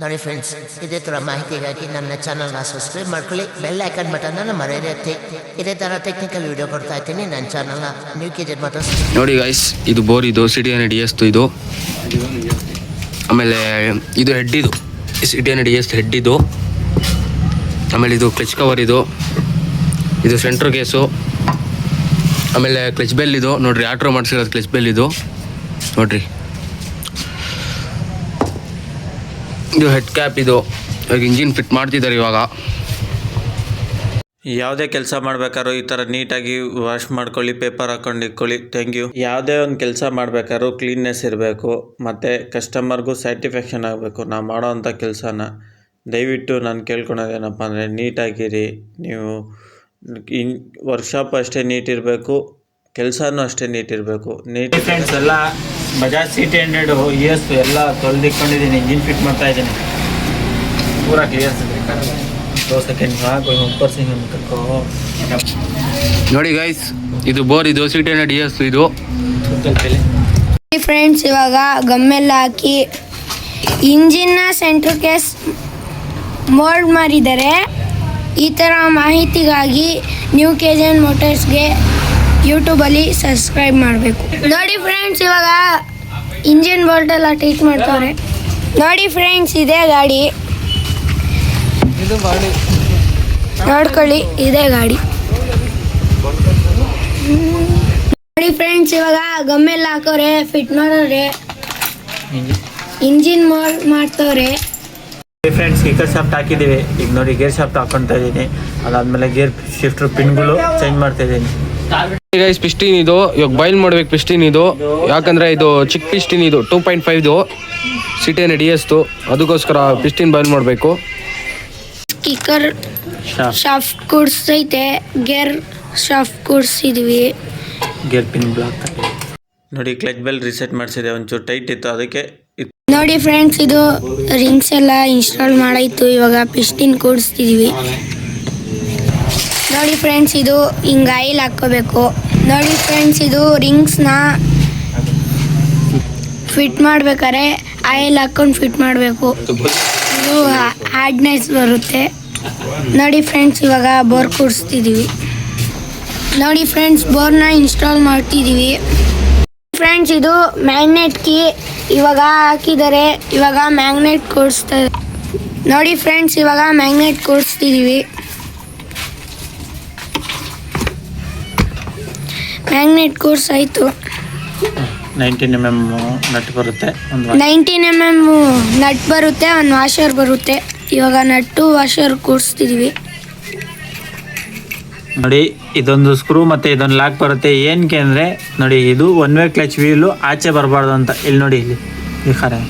ನೋಡಿ ಫ್ರೆಂಡ್ಸ್ ಇದೇ ಥರ ಮಾಹಿತಿಗಾಗಿ ನನ್ನ ಚಾನಲ್ನ ಸಬ್ಸ್ಕ್ರೈಬ್ ಮಾಡ್ಕೊಳ್ಳಿ ಬೆಲ್ ಐಕನ್ ಬಟನ್ನ ಮರೆಯತ್ತೆ ಇದೇ ಥರ ಟೆಕ್ನಿಕಲ್ ವಿಡಿಯೋ ಕೊಡ್ತಾ ಇರ್ತೀನಿ ನನ್ನ ಚಾನಲ್ನ ನ್ಯೂ ಕೆ ಜೆಡ್ ಮಾತ್ರ ನೋಡಿ ಗೈಸ್ ಇದು ಬೋರ್, ಇದು ಸಿ ಡಿ ಇದು. ಆಮೇಲೆ ಇದು ಹೆಡ್ ಇದು. ಸಿ ಡಿ ಎಸ್ ಹೆಡ್ ಇದು. ಆಮೇಲೆ ಇದು ಕ್ಲಚ್ ಕವರ್ ಇದು. ಇದು ಸೆಂಟ್ರ್ ಗೇಸು ಆಮೇಲೆ ಕ್ಲಚ್ ಬೆಲ್ ಇದು. ನೋಡ್ರಿ ಆಟ್ರೋ ಮಾಡಿಸಿರೋದು ಕ್ಲಚ್ ಬೆಲ್ ಇದು. ನೋಡ್ರಿ. ಇದು ಹೆಡ್ ಕ್ಯಾಪ್ ಇದು ಇವಾಗ ಇಂಜಿನ್ ಫಿಟ್ ಮಾಡ್ತಿದ್ದಾರೆ ಇವಾಗ. ಯಾವುದೇ ಕೆಲಸ ಮಾಡ್ಬೇಕಾದ್ರೂ ಈ ಥರ ನೀಟಾಗಿ ವಾಶ್ ಮಾಡ್ಕೊಳ್ಳಿ ಪೇಪರ್ ಹಾಕೊಂಡು ಇಕ್ಕೊಳ್ಳಿ. ಥ್ಯಾಂಕ್ ಯು ಯಾವುದೇ ಒಂದು ಕೆಲಸ ಮಾಡ್ಬೇಕಾದ್ರೂ ಕ್ಲೀನ್ನೆಸ್ ಇರಬೇಕು ಮತ್ತು ಕಸ್ಟಮರ್ಗೂ ಸ್ಯಾಟಿಸ್ಫ್ಯಾಕ್ಷನ್ ಆಗಬೇಕು. ನಾವು ಮಾಡೋ ಅಂಥ ಕೆಲಸನ ದಯವಿಟ್ಟು ನಾನು ಕೇಳ್ಕೊಳೋದೇನಪ್ಪ ಅಂದರೆ ನೀಟಾಗಿರಿ. ನೀವು ಇನ್ ವರ್ಕ್ಶಾಪ್ ಅಷ್ಟೇ ನೀಟ್ ಇರಬೇಕು ಕೆಲಸನೂ ಅಷ್ಟೇ ನೀಟ್ ಇರಬೇಕು. ನೀಟ್ ಫ್ರೆಂಡ್ಸ್ ಎಲ್ಲ ಬಜಾಜ್ ಸಿಟಿ ಹಂಡ್ರೆಡ್ ಎಸ್ ಎಲ್ಲ ತೊಳೆದಿಟ್ಕೊಂಡಿದ್ದೀನಿ ಇಂಜಿನ್ ಫಿಟ್ ಮಾಡ್ತಾ ಇದ್ದೀನಿ. ಪೂರಾ ಕ್ಲಿಯರ್ ದೋ ಸೆಕೆಂಡ್ ಹಾಕು ಪರ್ಸಿಂಗ್ ಕರ್ಕೋ. ನೋಡಿ ಗೈಸ್ ಇದು ಬೋರ್ ಇದು C T hundred E S ಇದು ಫ್ರೆಂಡ್ಸ್ ಇವಾಗ ಗಮ್ಮೆಲ್ಲ ಹಾಕಿ ಇಂಜಿನ್ನ ಸೆಂಟ್ರ್ ಕೇಸ್ ಮೋಲ್ಡ್ ಮಾಡಿದರೆ ಈ ಥರ ಮಾಹಿತಿಗಾಗಿ ನ್ಯೂ ಕೆಜನ್ ಮೋಟರ್ಸ್ಗೆ ಯೂಟ್ಯೂಬಲ್ಲಿ ಸಬ್ಸ್ಕ್ರೈಬ್ ಮಾಡಬೇಕು. ನೋಡಿ ಫ್ರೆಂಡ್ಸ್ ಇವಾಗ ಇಂಜಿನ್ ಬೋಲ್ಟ್ ಎಲ್ಲ ಟೈಟ್ ಮಾಡ್ತಾರೆ ನೋಡಿ ಫ್ರೆಂಡ್ಸ್ ಇದೇ ಗಾಡಿ. ನೋಡ್ಕೊಳ್ಳಿ, ಇದೇ ಗಾಡಿ. ನೋಡಿ ಫ್ರೆಂಡ್ಸ್ ಇವಾಗ ಗಮ್ಮೆಲ್ಲ ಹಾಕೋರೆ ಫಿಟ್ ಮಾಡೋರೆ. ಇಂಜಿನ್ ಮಾಡ್ತವ್ರೆ. ಫ್ರೆಂಡ್ಸ್ ಗೇರ್ ಶಾಫ್ಟ್ ಹಾಕಿದ್ದೀವಿ. ಈಗ ನೋಡಿ ಗೇರ್ ಶಾಫ್ಟ್ ಹಾಕೊತಾ ಇದ್ದೀನಿ ಅದಾದ್ಮೇಲೆ ಗೇರ್ ಶಿಫ್ಟರ್ ಪಿನ್ಗಳು ಚೇಂಜ್ ಮಾಡ್ತಾ ಇದ್ದೀನಿ ಗೈಸ್ ಪಿಸ್ಟಿನ್ ಇದು. ಇವಾಗ ಬೈಲ್ ಮಾಡ್ಬೇಕು ಪಿಸ್ಟಿನ್ ಇದು. ಯಾಕಂದ್ರೆ ಇದು ಚಿಕ್ಕ ಪಿಸ್ಟಿನ್ ಇದು. ಟೂ ಪಾಯಿಂಟ್ ಫೈವ್ದು ಸಿಟಿ ಎನ್ ಡಿ ಅದಕ್ಕೋಸ್ಕರ ಪಿಸ್ಟಿನ್ ಬೈಲ್ ಮಾಡಬೇಕು. ಕಿಕ್ಕರ್ ಶಾಫ್ಟ್ ಕೂಡ್ಸ್ ಐತೆ. ಗೇರ್ ಶಾಫ್ಟ್ ಕೂಡ್ಸಿದ್ವಿ ಗೇರ್ ಪಿನ್ ಬ್ಲಾಕ್ ನೋಡಿ ಕ್ಲಚ್ ಬೆಲ್ ರಿಸೆಟ್ ಮಾಡಿಸಿದೆ. ಒಂಚೂರು ಟೈಟ್ ಇತ್ತು. ಅದಕ್ಕೆ ನೋಡಿ ಫ್ರೆಂಡ್ಸ್ ಇದು ರಿಂಗ್ಸ್ ಎಲ್ಲ ಇನ್ಸ್ಟಾಲ್ ಮಾಡಾಯ್ತು. ಇವಾಗ ಪಿಸ್ಟಿನ್ ಕೂಡಿಸ್ತಿದ್ವಿ ನೋಡಿ ಫ್ರೆಂಡ್ಸ್ ಇದು ಹಿಂಗ್ ಆಯಿಲ್ ಹಾಕೋಬೇಕು ನೋಡಿ ಫ್ರೆಂಡ್ಸ್ ಇದು ರಿಂಗ್ಸ್ನ ಫಿಟ್ ಮಾಡ್ಬೇಕಾರೆ ಆಯಿಲ್ ಹಾಕೊಂಡು ಫಿಟ್ ಮಾಡಬೇಕು. ಇದು ಹಾರ್ಡ್ನೆಸ್ ಬರುತ್ತೆ. ನೋಡಿ ಫ್ರೆಂಡ್ಸ್ ಇವಾಗ ಬೋರ್ ಕೂಡಿಸ್ತಿದೀವಿ ನೋಡಿ ಫ್ರೆಂಡ್ಸ್ ಬೋರ್ನ ಇನ್ಸ್ಟಾಲ್ ಮಾಡ್ತಿದ್ದೀವಿ ಫ್ರೆಂಡ್ಸ್ ಇದು ಮ್ಯಾಗ್ನೆಟ್ ಕೀ ಇವಾಗ ಹಾಕಿದರೆ ಇವಾಗ ಮ್ಯಾಗ್ನೆಟ್ ಕೂಡಿಸ್ತಾ ನೋಡಿ ಫ್ರೆಂಡ್ಸ್ ಇವಾಗ ಮ್ಯಾಗ್ನೆಟ್ ಕೂಡಿಸ್ತಿದ್ದೀವಿ ಮ್ಯಾಗ್ನೆಟ್ ಕೋರ್ಸ್ ಆಯಿತು. ನೈನ್ಟೀನ್ ಎಂ ಎಂ ನಟ್ ಬರುತ್ತೆ ಒಂದು ನೈನ್ಟೀನ್ ಎಂ ಎಂ ನಟ್ ಬರುತ್ತೆ ಒಂದು ವಾಷರ್ ಬರುತ್ತೆ. ಇವಾಗ ನಟ್ಟು ವಾಷರ್ ಕೂಡಿಸ್ತಿದ್ದೀವಿ ನೋಡಿ ಇದೊಂದು ಸ್ಕ್ರೂ ಮತ್ತೆ ಇದೊಂದು ಲಾಕ್ ಬರುತ್ತೆ. ಏನಕ್ಕೆ ಅಂದರೆ ನೋಡಿ ಇದು ಒನ್ ವೇ ಕ್ಲಚ್ ವೀಲು ಆಚೆ ಬರಬಾರ್ದು ಅಂತ. ಇಲ್ಲಿ ನೋಡಿ ಇಲ್ಲಿ. ಈ ಖರೆ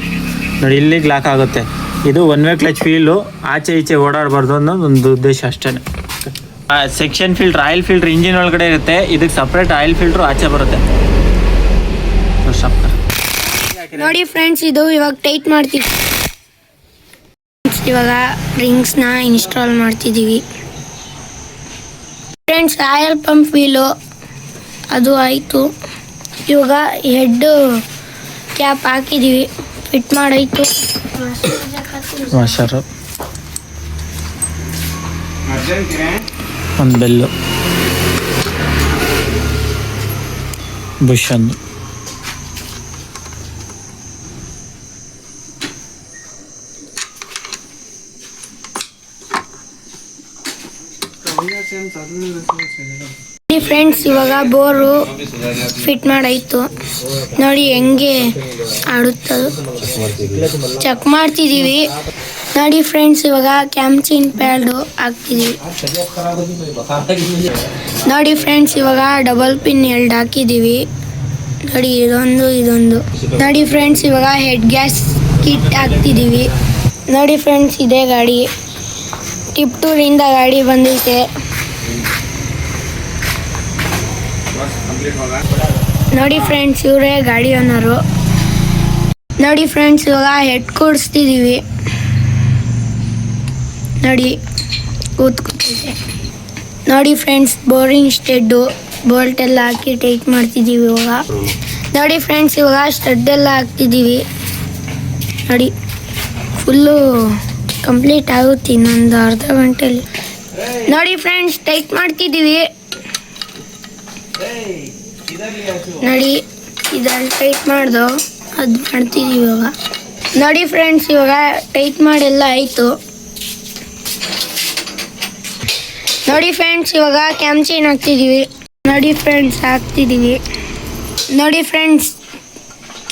ನೋಡಿ ಇಲ್ಲಿಗೆ ಲಾಕ್ ಆಗುತ್ತೆ. ಇದು ಒನ್ ವೇ ಕ್ಲಚ್ ವೀಲು ಆಚೆ ಈಚೆ ಓಡಾಡಬಾರ್ದು ಅನ್ನೋದು ಒಂದು ಉದ್ದೇಶ ಅಷ್ಟೇ section filter oil filter engine ಒಳಗಡೆ ಇರುತ್ತೆ. ಇದಕ್ಕೆ ಸಪ್ರೇಟ್ ಆಯಿಲ್ ಫಿಲ್ಟರ್ ಆಚೆ ಬರುತ್ತೆ. ನೋಡಿ ಫ್ರೆಂಡ್ಸ್ ಇದು ಇವಾಗ ಟೈಟ್ ಮಾಡ್ತೀವಿ. ಇವಾಗ ರಿಂಗ್ಸ್ನ ಇನ್ಸ್ಟಾಲ್ ಮಾಡ್ತಿದ್ದೀವಿ. ಫ್ರೆಂಡ್ಸ್ ಆಯಿಲ್ ಪಂಪ್ ವೀಲು ಅದು ಆಯಿತು. ಇವಾಗ ಹೆಡ್ ಕ್ಯಾಪ್ ಹಾಕಿದ್ದೀವಿ. ಫಿಟ್ ಮಾಡಾಯಿತು. ವಾಷರು ಒಂದು ಬೆಲ್ಲು ಫ್ರೆಂಡ್ಸ್ ಇವಾಗ ಬೋರು ಫಿಟ್ ಮಾಡಾಯ್ತು. ನೋಡಿ ಹೆಂಗೆ ಆಡುತ್ತದು ಚೆಕ್ ಮಾಡ್ತಿದ್ದೀವಿ ನೋಡಿ ಫ್ರೆಂಡ್ಸ್ ಇವಾಗ ಕ್ಯಾಮ್ಚಿನ್ ಪ್ಯಾಡು ಹಾಕ್ತಿದ್ದೀವಿ ನೋಡಿ ಫ್ರೆಂಡ್ಸ್ ಇವಾಗ ಡಬಲ್ ಪಿನ್ ಎರಡು ಹಾಕಿದ್ದೀವಿ ನೋಡಿ ಇದೊಂದು ಇದೊಂದು. ನೋಡಿ ಫ್ರೆಂಡ್ಸ್ ಇವಾಗ ಹೆಡ್ ಗ್ಯಾಸ್ ಕಿಟ್ ಹಾಕ್ತಿದ್ದೀವಿ ನೋಡಿ ಫ್ರೆಂಡ್ಸ್ ಇದೇ ಗಾಡಿ. ಟಿಪ್ ಟೂರಿಂದ ಗಾಡಿ ಬಂದೈತೆ ನೋಡಿ ಫ್ರೆಂಡ್ಸ್, ಇವರೇ ಗಾಡಿ ಓನರು ನೋಡಿ ಫ್ರೆಂಡ್ಸ್, ಇವಾಗ ಹೆಡ್ ಕೂಡಿಸ್ತಿದ್ದೀವಿ ನೋಡಿ ಕೂತ್ಕೊತೈತೆ ನೋಡಿ ಫ್ರೆಂಡ್ಸ್, ಬೋರಿಂಗ್ ಸ್ಟೆಡ್ಡು ಬೋಲ್ಟ್ ಎಲ್ಲ ಹಾಕಿ ಟೈಟ್ ಮಾಡ್ತಿದ್ದೀವಿ ಇವಾಗ. ನೋಡಿ ಫ್ರೆಂಡ್ಸ್, ಇವಾಗ ಸ್ಟಡ್ ಎಲ್ಲ ಹಾಕ್ತಿದ್ದೀವಿ ನೋಡಿ ಫುಲ್ಲು ಕಂಪ್ಲೀಟ್ ಆಗುತ್ತೆ ಇನ್ನೊಂದು ಅರ್ಧ ಗಂಟೆಯಲ್ಲಿ ನೋಡಿ ಫ್ರೆಂಡ್ಸ್ ಟೈಟ್ ಮಾಡ್ತಿದ್ದೀವಿ ನೋಡಿ, ಇದನ್ನ ಟೈಟ್ ಮಾಡ್ದು, ಅದು ಮಾಡ್ತಿದ್ದೀವಿ ಇವಾಗ. ನೋಡಿ ಫ್ರೆಂಡ್ಸ್ ಇವಾಗ ಟೈಟ್ ಮಾಡೆಲ್ಲ, ಆಯಿತು. ನೋಡಿ ಫ್ರೆಂಡ್ಸ್ ಇವಾಗ ಕ್ಯಾಂಚೀನ್ ಚೈನ್ ಹಾಕ್ತಿದ್ದೀವಿ ನೋಡಿ ಫ್ರೆಂಡ್ಸ್ ಹಾಕ್ತಿದ್ದೀವಿ ನೋಡಿ ಫ್ರೆಂಡ್ಸ್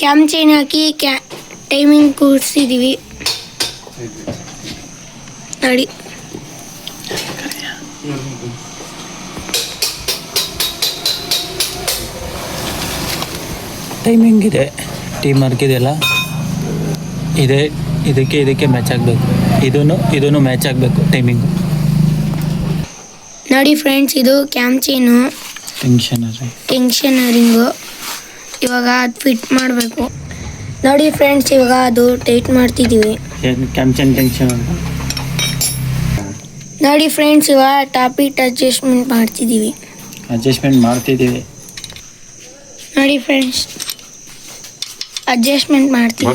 ಕ್ಯಾಮ್ ಚೈನ್ ಹಾಕಿ ಕ್ಯಾ ಟೈಮಿಂಗ್ ಕೂರಿಸಿದ್ದೀವಿ ನೋಡಿ. ಟೈಮಿಂಗ್ ಇದೆ. ಟೀಮ್ ವರ್ಕ್ ಇದೆಯಲ್ಲ ಇದೇ ಇದಕ್ಕೆ ಇದಕ್ಕೆ ಮ್ಯಾಚ್ ಆಗಬೇಕು. ಇದೂ ಇದೂ ಮ್ಯಾಚ್ ಆಗಬೇಕು ಟೈಮಿಂಗು ನೋಡಿ ಫ್ರೆಂಡ್ಸ್ ಇದು ಕ್ಯಾಮ್ ಚೈನು ಟೆನ್ಷನ್ ರೀ ಟೆನ್ಷನರಿಂಗು ಇವಾಗ ಅದು ಫಿಟ್ ಮಾಡಬೇಕು. ನೋಡಿ ಫ್ರೆಂಡ್ಸ್ ಇವಾಗ ಅದು ಟೈಟ್ ಮಾಡ್ತಿದ್ದೀವಿ ಕ್ಯಾಮ್ಚನ್ ಟೆನ್ಷನ್ ನೋಡಿ ಫ್ರೆಂಡ್ಸ್ ಇವಾಗ ಟಾಪಿಟ್ ಅಡ್ಜಸ್ಟ್ಮೆಂಟ್ ಮಾಡ್ತಿದ್ದೀವಿ ಅಡ್ಜಸ್ಟ್ಮೆಂಟ್ ಮಾಡ್ತಿದ್ದೀವಿ ನೋಡಿ ಫ್ರೆಂಡ್ಸ್ ಅಡ್ಜಸ್ಟ್ಮೆಂಟ್ ಮಾಡ್ತೀವಿ.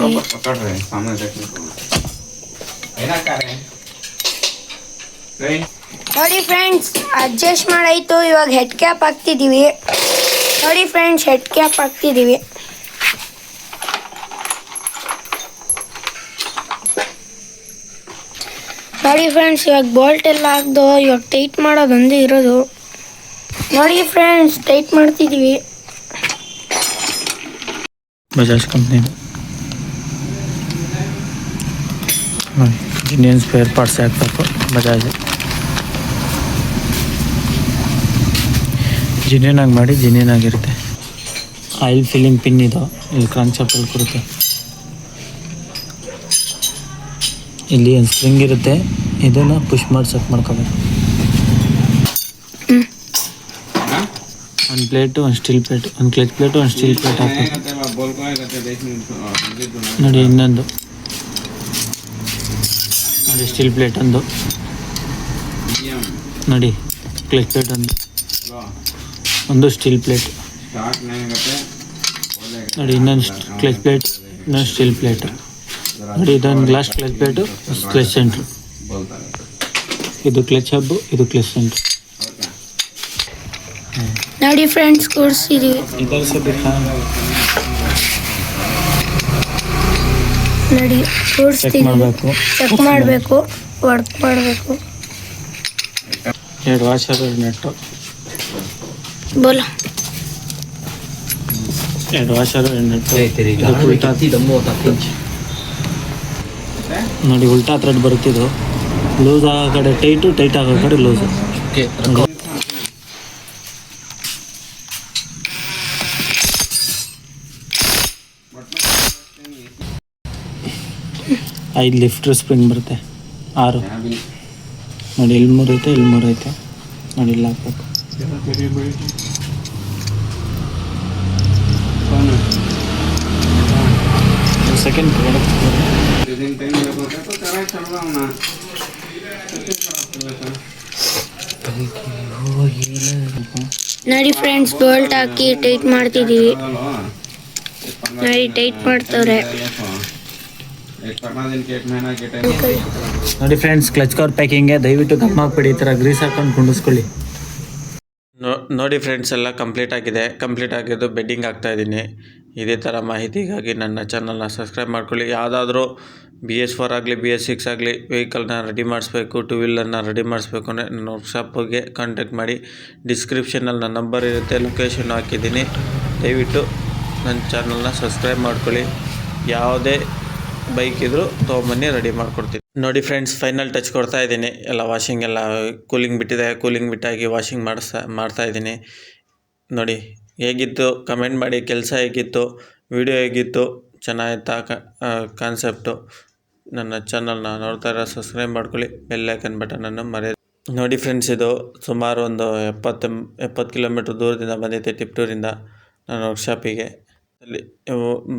ನೋಡಿ ಫ್ರೆಂಡ್ಸ್ ಅಡ್ಜಸ್ಟ್ ಮಾಡಾಯ್ತು ಇವಾಗ ಹೆಡ್ ಕ್ಯಾಪ್ ಹಾಕ್ತಿದ್ದೀವಿ ನೋಡಿ ಫ್ರೆಂಡ್ಸ್ ಹೆಡ್ ಕ್ಯಾಪ್ ಹಾಕ್ತಿದ್ದೀವಿ ನೋಡಿ ಫ್ರೆಂಡ್ಸ್ ಇವಾಗ ಬೋಲ್ಟ್ ಎಲ್ಲ ಹಾಕ್ದು ಇವಾಗ ಟೈಟ್ ಮಾಡೋದೊಂದು ಇರೋದು. ನೋಡಿ ಫ್ರೆಂಡ್ಸ್ ಟೈಟ್ ಮಾಡ್ತಿದ್ದೀವಿ ಬಜಾಜ್ ಕಂಪ್ನಿ ನೋಡಿ ಇಂಡಿಯನ್ ಸ್ಪೇರ್ ಪಾರ್ಟ್ಸ್ ಹಾಕ್ಬೇಕು ಬಜಾಜ್ ಜಿನಿಯನ್ ಆಗಿ ಮಾಡಿ ಜಿನಿಯನಾಗಿರುತ್ತೆ ಆಯಿಲ್ ಫಿಲ್ಲಿಂಗ್ ಪಿನ್ ಇದು. ಇಲ್ಲಿ ಕ್ರಾಂಕ್ ಶಾಪಲ್ಲಿ ಕೊಡುತ್ತೆ. ಇಲ್ಲಿ ಒಂದು ಸ್ಪ್ರಿಂಗ್ ಇರುತ್ತೆ. ಇದನ್ನು ಪುಷ್ ಮಾಡಿ ಸೆಟ್ ಮಾಡ್ಕೋಬೇಕು. ಒಂದು ಪ್ಲೇಟು ಒಂದು ಸ್ಟೀಲ್ ಪ್ಲೇಟ್ ಒಂದು ಕ್ಲಚ್ ಪ್ಲೇಟು ಒಂದು ಸ್ಟೀಲ್ ಪ್ಲೇಟ್ ಹಾಕಬೇಕು. ನೋಡಿ ಇನ್ನೊಂದು. ನೋಡಿ ಸ್ಟೀಲ್ ಪ್ಲೇಟ್ ಒಂದು. ನೋಡಿ ಕ್ಲಚ್ ಪ್ಲೇಟ್ ಒಂದು. ಒಂದು ಸ್ಟೀಲ್ ಪ್ಲೇಟ್ ನೋಡಿ ಇನ್ನೊಂದು ಕ್ಲಚ್ ಪ್ಲೇಟ್ ಇನ್ನೊಂದು ಸ್ಟೀಲ್ ಪ್ಲೇಟ್ ನೋಡಿ ಇದೊಂದು glass clutch plate clutch centre ಇದು ಕ್ಲಚ್ ಹಬ್ಬು ಇದು ಕ್ಲಚ್ ಸೆಂಟ್ರು ನೋಡಿ ಫ್ರೆಂಡ್ಸ್ ಕೂರಿಸಿದ್ದೀವಿ ನೋಡಿ ಚೆಕ್ ಮಾಡಬೇಕು. ಚೆಕ್ ಮಾಡಬೇಕು ವರ್ಕ್ ಮಾಡಬೇಕು. ಎರಡು ವಾಷರ್ ನೆಟ್ಟು ಬೋಲ. ಎರಡು ವಾಷರ್ ನೆಟ್ಟು ಉಲ್ಟಾ ನೋಡಿ ಉಲ್ಟಾ ಥ್ರೆಡ್ ಬರುತ್ತಿದ್ದು. ಲೂಸ್ ಆಗೋ ಕಡೆ ಟೈಟು ಟೈಟ್ ಆಗೋ ಕಡೆ ಲೂಸು ಐದು ಲಿಫ್ಟ್ ಸ್ಪ್ರಿಂಗ್ ಬರುತ್ತೆ. ಆರು. ನೋಡಿ ಇಲ್ಲಿ ಮೂರು ಐತೆ ಇಲ್ಲಿ ಮೂರು ಐತೆ. ನೋಡಿ ಇಲ್ಲಿ ಹಾಕ್ಬೇಕು. ಸೆಕೆಂಡ್ ನೋಡಿ ಫ್ರೆಂಡ್ಸ್ ಬೋಲ್ಟ್ ಹಾಕಿ ಟೈಟ್ ಮಾಡ್ತಿದೀವಿ. ನೋಡಿ ಟೈಟ್ ಮಾಡ್ತವ್ರೆ. ನೋಡಿ ಫ್ರೆಂಡ್ಸ್ ಕ್ಲಚ್ ಕವರ್ ಪ್ಯಾಕಿಂಗ್ ದಯವಿಟ್ಟು ಗಮ್ ಹಾಕ್ಬಿಡಿ, ಈ ಥರ ಗ್ರೀಸ್ ಹಾಕೊಂಡು ಕುಂಡಿಸ್ಕೊಳ್ಳಿ. ನೋಡಿ ಫ್ರೆಂಡ್ಸ್ ಎಲ್ಲ ಕಂಪ್ಲೀಟ್ ಆಗಿದೆ. ಕಂಪ್ಲೀಟ್ ಆಗಿದ್ದು ಬೆಡ್ಡಿಂಗ್ ಆಗ್ತಾ ಇದ್ದೀನಿ. ಇದೇ ಥರ ಮಾಹಿತಿಗಾಗಿ ನನ್ನ ಚಾನಲ್ನ ಸಬ್ಸ್ಕ್ರೈಬ್ ಮಾಡ್ಕೊಳ್ಳಿ. ಯಾವುದಾದ್ರೂ ಬಿ ಎಸ್ ಫೋರ್ ಆಗಲಿ ಬಿ ಎಸ್ ಸಿಕ್ಸ್ ಆಗಲಿ ವೆಹಿಕಲ್ನ ರೆಡಿ ಮಾಡಿಸ್ಬೇಕು ಟೂ ವೀಲರ್ನ ರೆಡಿ ಮಾಡಿಸ್ಬೇಕು ಅಂದರೆ ನನ್ನ ವರ್ಕ್ಶಾಪ್ಗೆ ಕಾಂಟ್ಯಾಕ್ಟ್ ಮಾಡಿ. ಡಿಸ್ಕ್ರಿಪ್ಷನಲ್ಲಿ ನನ್ನ ನಂಬರ್ ಇರುತ್ತೆ ಲೊಕೇಶನ್ ಹಾಕಿದ್ದೀನಿ. ದಯವಿಟ್ಟು ನನ್ನ ಚಾನಲ್ನ ಸಬ್ಸ್ಕ್ರೈಬ್ ಮಾಡ್ಕೊಳ್ಳಿ. ಯಾವುದೇ ಬೈಕ್ ಇದ್ದರೂ ತೊಗೊಂಬನ್ನಿ ರೆಡಿ ಮಾಡ್ಕೊಡ್ತೀನಿ. ನೋಡಿ ಫ್ರೆಂಡ್ಸ್ ಫೈನಲ್ ಟಚ್ ಕೊಡ್ತಾ ಇದ್ದೀನಿ. ಎಲ್ಲ ವಾಷಿಂಗ್ ಎಲ್ಲ ಕೂಲಿಂಗ್ ಬಿಟ್ಟಿದೆ. ಕೂಲಿಂಗ್ ಬಿಟ್ಟಾಗಿ ವಾಷಿಂಗ್ ಮಾಡಿಸ್ತಾ ಮಾಡ್ತಾ ಇದ್ದೀನಿ. ನೋಡಿ, ಹೇಗಿತ್ತು? ಕಮೆಂಟ್ ಮಾಡಿ, ಕೆಲಸ ಹೇಗಿತ್ತು? ವಿಡಿಯೋ ಹೇಗಿತ್ತು? ಚೆನ್ನಾಗಿತ್ತಾ ಕಾನ್ಸೆಪ್ಟು ನನ್ನ ಚಾನಲ್ನ ನೋಡ್ತಾ ಇರೋ ಸಬ್ಸ್ಕ್ರೈಬ್ ಮಾಡ್ಕೊಳ್ಳಿ. ಬೆಲ್ ಐಕನ್ ಬಟನನ್ನು ಮರೆಯ ನೋಡಿ ಫ್ರೆಂಡ್ಸ್ ಇದು ಸುಮಾರು ಒಂದು ಎಪ್ಪತ್ತು ಎಪ್ಪತ್ತು ಕಿಲೋಮೀಟ್ರ್ ದೂರದಿಂದ ಬಂದಿದ್ದೆ ಟಿಪ್ಟೂರಿಂದ ನನ್ನ ವರ್ಕ್ಶಾಪಿಗೆ ಅಲ್ಲಿ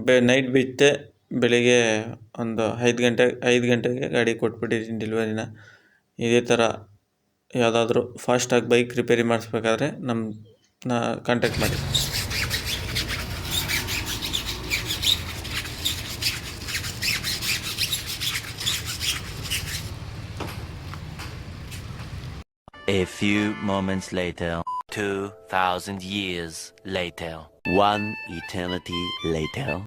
ಬೆ ನೈಟ್ ಬಿಟ್ಟೆ. ಬೆಳಿಗ್ಗೆ ಒಂದು ಐದು ಗಂಟೆ ಐದು ಗಂಟೆಗೆ ಗಾಡಿ ಕೊಟ್ಬಿಟ್ಟಿದ್ದೀನಿ ಡೆಲಿವರಿನ. ಇದೇ ಥರ ಯಾವುದಾದ್ರೂ ಫಾಸ್ಟಾಗಿ ಬೈಕ್ ರಿಪೇರಿ ಮಾಡಿಸ್ಬೇಕಾದ್ರೆ ನಮ್ಮ ನಾ ಕಾಂಟ್ಯಾಕ್ಟ್ ಮಾಡಿ. A few moments later, 2,000 years later, one eternity later.